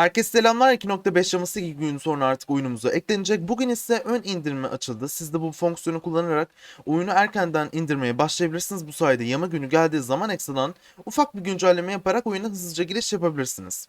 Herkese selamlar 2.5 yaması 2 gün sonra artık oyunumuza eklenecek. Bugün ise ön indirme açıldı. Siz de bu fonksiyonu kullanarak oyunu erkenden indirmeye başlayabilirsiniz. Bu sayede yama günü geldiği zaman ekstradan ufak bir güncelleme yaparak oyuna hızlıca giriş yapabilirsiniz.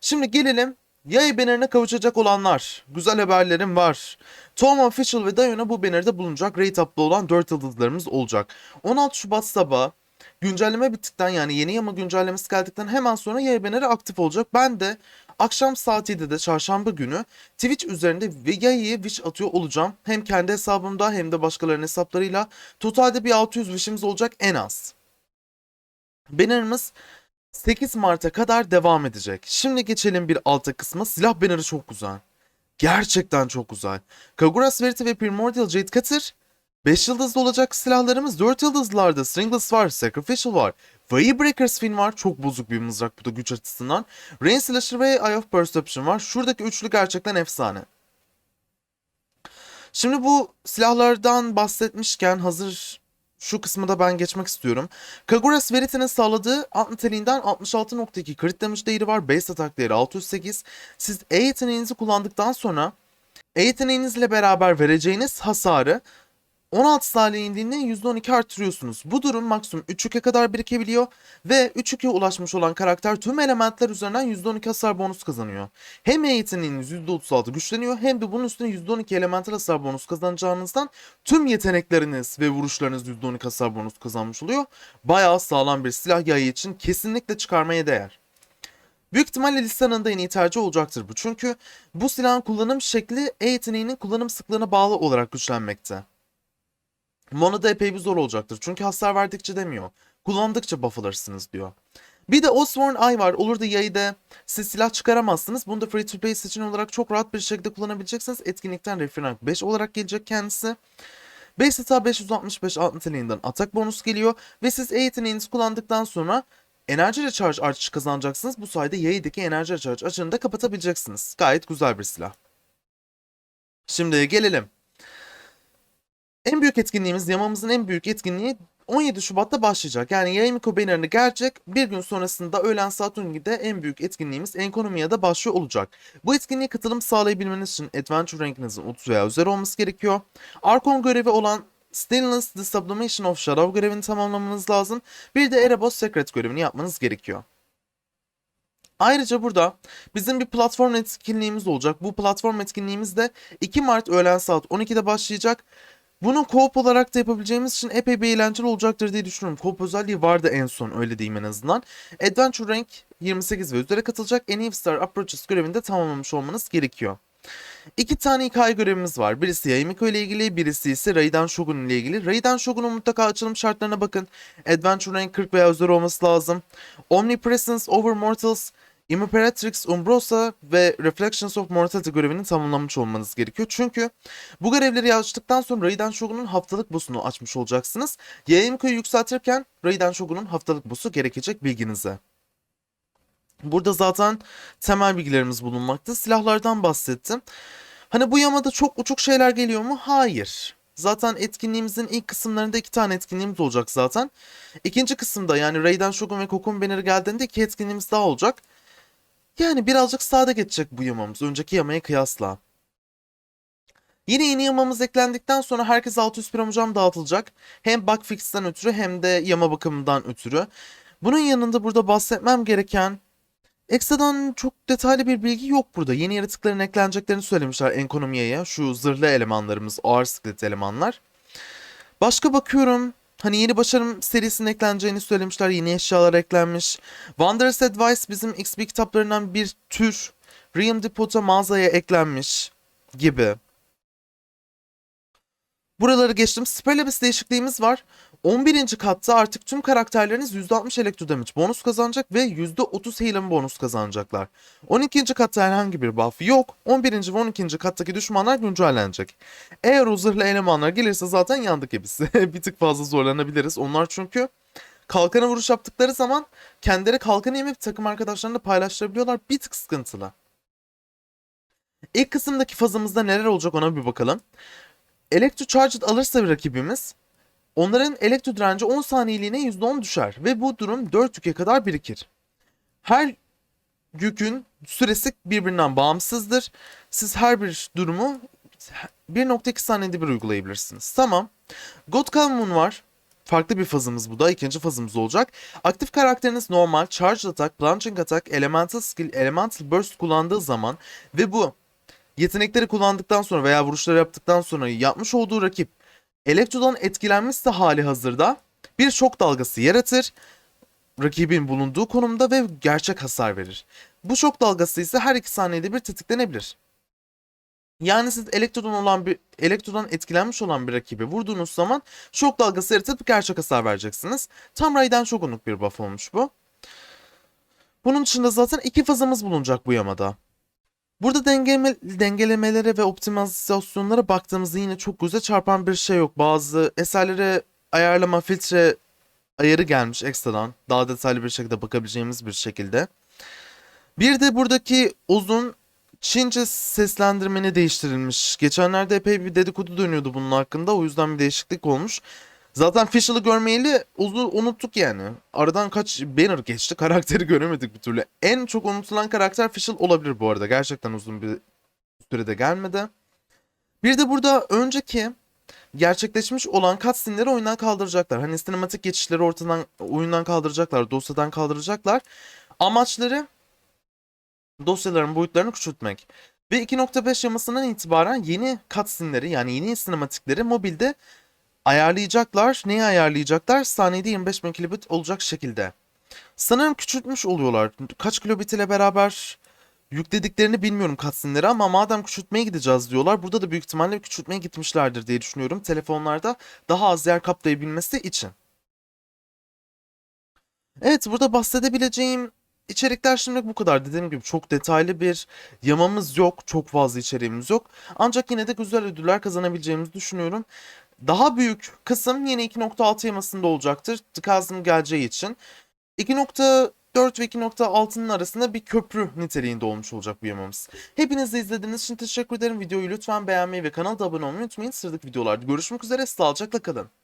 Şimdi gelelim yay bannerine kavuşacak olanlar. Güzel haberlerim var. Tom Official ve Diona bu bannerde bulunacak. Rate up'lı olan 4 yıldızlarımız olacak. 16 Şubat sabahı güncelleme bittikten yani yeni yama güncellemesi geldikten hemen sonra yay banneri aktif olacak. Ben de akşam saat 7'de çarşamba günü Twitch üzerinde ve yayıyı wish atıyor olacağım. Hem kendi hesabımda hem de başkalarının hesaplarıyla. Totalde bir 600 wish'imiz olacak en az. Banner'ımız 8 Mart'a kadar devam edecek. Şimdi geçelim bir alta kısma. Silah bannerı çok güzel. Gerçekten çok güzel. Kaguras Verity ve Primordial Jade Cutter 5 yıldızlı olacak silahlarımız 4 yıldızlılarda Stringless var, Sacrificial var. Breakers Fin var. Çok bozuk bir mızrak bu da güç açısından. Rain Slasher ve Eye of Perception var. Şuradaki üçlü gerçekten efsane. Şimdi bu silahlardan bahsetmişken hazır şu kısmı da ben geçmek istiyorum. Kaguras Verity'nin sağladığı alt niteliğinden 66.2 crit damage değeri var. Base atak değeri 608. Siz E yeteneğinizi kullandıktan sonra E yeteneğinizle beraber vereceğiniz hasarı 16 saniye indiğinde %12 artırıyorsunuz. Bu durum maksimum 3 kadar birikebiliyor ve 3 ulaşmış olan karakter tüm elementler üzerinden %12 hasar bonus kazanıyor. Hem yeteneğiniz %36 güçleniyor hem de bunun üstüne %12 elemental hasar bonus kazanacağınızdan tüm yetenekleriniz ve vuruşlarınız %12 hasar bonus kazanmış oluyor. Bayağı sağlam bir silah yayı için kesinlikle çıkarmaya değer. Büyük ihtimalle listenin de en iyi tercih olacaktır bu. Çünkü bu silahın kullanım şekli E yeteneğinin kullanım sıklığına bağlı olarak güçlenmekte. Mono'da epey bir zor olacaktır. Çünkü hasar verdikçe demiyor. Kullandıkça buff alırsınız diyor. Bir de Osborne Eye var. Olur da yayı da siz silah çıkaramazsınız. Bunu da free to play seçeneği olarak çok rahat bir şekilde kullanabileceksiniz. Etkinlikten referans 5 olarak gelecek kendisi. 5 hata 565 alt niteliğinden atak bonus geliyor. Ve siz E yeteneğinizi kullandıktan sonra enerji recharge artışı kazanacaksınız. Bu sayede yayıdaki enerji recharge açığını da kapatabileceksiniz. Gayet güzel bir silah. Şimdi gelelim. En büyük etkinliğimiz, yamamızın en büyük etkinliği 17 Şubat'ta başlayacak. Yani Yayımiko bannerını gelecek. Bir gün sonrasında öğlen saat 12'de en büyük etkinliğimiz Enkonomiya'da başlıyor olacak. Bu etkinliğe katılım sağlayabilmeniz için Adventure rankinizin 30 veya üzeri olması gerekiyor. Arkon görevi olan Stainless The Sublimation of Shadow görevini tamamlamanız lazım. Bir de Erebos Secret görevini yapmanız gerekiyor. Ayrıca burada bizim bir platform etkinliğimiz olacak. Bu platform etkinliğimiz de 2 Mart öğlen saat 12'de başlayacak. Bunu co-op olarak da yapabileceğimiz için epey bir eğlenceli olacaktır diye düşünüyorum. Co-op özelliği vardı en son öyle diyeyim en azından. Adventure Rank 28 ve üzere katılacak iyi Star Approaches görevini de tamamlamış olmanız gerekiyor. İki tane hikaye görevimiz var. Birisi Yayimiko ile ilgili, birisi ise Raiden Shogun ile ilgili. Raiden Shogun'un mutlaka açılım şartlarına bakın. Adventure Rank 40 veya üzeri olması lazım. Omnipresence Over Mortals Imperatrix Umbrosa ve Reflections of Mortality görevini tamamlamış olmanız gerekiyor. Çünkü bu görevleri açtıktan sonra Raiden Shogun'un haftalık boss'unu açmış olacaksınız. Yayimko'yu yükseltirken Raiden Shogun'un haftalık boss'u gerekecek bilginize. Burada zaten temel bilgilerimiz bulunmakta. Silahlardan bahsettim. Hani bu yamada çok uçuk şeyler geliyor mu? Hayır. Zaten etkinliğimizin ilk kısımlarında iki tane etkinliğimiz olacak zaten. İkinci kısımda yani Raiden Shogun ve Kokun Banner'ı geldiğinde iki etkinliğimiz daha olacak. Yani birazcık sade geçecek bu yamamız önceki yamaya kıyasla. Yine yeni yamamız eklendikten sonra herkes 600 hocam dağıtılacak. Hem bug fix'ten ötürü hem de yama bakımından ötürü. Bunun yanında burada bahsetmem gereken ekstradan çok detaylı bir bilgi yok burada. Yeni yaratıkların ekleneceklerini söylemişler ekonomiye. Şu zırhlı elemanlarımız, ağır siklet elemanlar. Başka bakıyorum. Hani yeni başarım serisinin ekleneceğini söylemişler. Yeni eşyalar eklenmiş. Wanderer's Advice bizim XP kitaplarından bir tür. Realm Depot'a mağazaya eklenmiş gibi. Buraları geçtim. Spellabis değişikliğimiz var. 11. katta artık tüm karakterleriniz %60 elektro damage bonus kazanacak ve %30 healing bonus kazanacaklar. 12. katta herhangi bir buff yok. 11. ve 12. kattaki düşmanlar güncellenecek. Eğer o zırhlı elemanlar gelirse zaten yandık hepsi. bir tık fazla zorlanabiliriz. Onlar çünkü kalkana vuruş yaptıkları zaman kendileri kalkanı yemeyip takım arkadaşlarını paylaştırabiliyorlar. Bir tık sıkıntılı. İlk kısımdaki fazımızda neler olacak ona bir bakalım. Electro Charged alırsa bir rakibimiz onların elektro direnci 10 saniyeliğine %10 düşer ve bu durum 4 yüke kadar birikir. Her yükün süresi birbirinden bağımsızdır. Siz her bir durumu 1.2 saniyede bir uygulayabilirsiniz. Tamam. God Calhoun var. Farklı bir fazımız bu da. ikinci fazımız olacak. Aktif karakteriniz normal, charged attack, plunging attack, elemental skill, elemental burst kullandığı zaman ve bu yetenekleri kullandıktan sonra veya vuruşları yaptıktan sonra yapmış olduğu rakip Elektro'dan etkilenmişse hali hazırda bir şok dalgası yaratır. Rakibin bulunduğu konumda ve gerçek hasar verir. Bu şok dalgası ise her iki saniyede bir tetiklenebilir. Yani siz elektrodan olan bir elektrodan etkilenmiş olan bir rakibi vurduğunuz zaman şok dalgası yaratıp gerçek hasar vereceksiniz. Tam Raiden Shogun'luk bir buff olmuş bu. Bunun dışında zaten iki fazımız bulunacak bu yamada. Burada dengeleme, dengelemelere ve optimizasyonlara baktığımızda yine çok göze çarpan bir şey yok. Bazı eserlere ayarlama, filtre ayarı gelmiş ekstradan. Daha detaylı bir şekilde bakabileceğimiz bir şekilde. Bir de buradaki uzun Çince seslendirmeni değiştirilmiş. Geçenlerde epey bir dedikodu dönüyordu bunun hakkında. O yüzden bir değişiklik olmuş. Zaten Fishel'ı görmeyeli uzun unuttuk yani. Aradan kaç banner geçti. Karakteri göremedik bir türlü. En çok unutulan karakter Fischl olabilir bu arada. Gerçekten uzun bir sürede gelmedi. Bir de burada önceki gerçekleşmiş olan cutscene'leri oyundan kaldıracaklar. Hani sinematik geçişleri ortadan oyundan kaldıracaklar, dosyadan kaldıracaklar. Amaçları dosyaların boyutlarını küçültmek. Ve 2.5 yamasından itibaren yeni cutscene'leri yani yeni sinematikleri mobilde ayarlayacaklar. Neyi ayarlayacaklar? Saniyede 25 bin kilobit olacak şekilde. Sanırım küçültmüş oluyorlar. Kaç kilobit ile beraber yüklediklerini bilmiyorum cutscene'leri ama madem küçültmeye gideceğiz diyorlar. Burada da büyük ihtimalle küçültmeye gitmişlerdir diye düşünüyorum. Telefonlarda daha az yer kaplayabilmesi için. Evet burada bahsedebileceğim içerikler şimdilik bu kadar. Dediğim gibi çok detaylı bir yamamız yok. Çok fazla içeriğimiz yok. Ancak yine de güzel ödüller kazanabileceğimizi düşünüyorum. Daha büyük kısım yine 2.6 yamasında olacaktır. Tıkazım geleceği için. 2.4 ve 2.6'nın arasında bir köprü niteliğinde olmuş olacak bu yamamız. Hepiniz de izlediğiniz için teşekkür ederim. Videoyu lütfen beğenmeyi ve kanala da abone olmayı unutmayın. Sıradaki videolarda görüşmek üzere. Sağlıcakla kalın.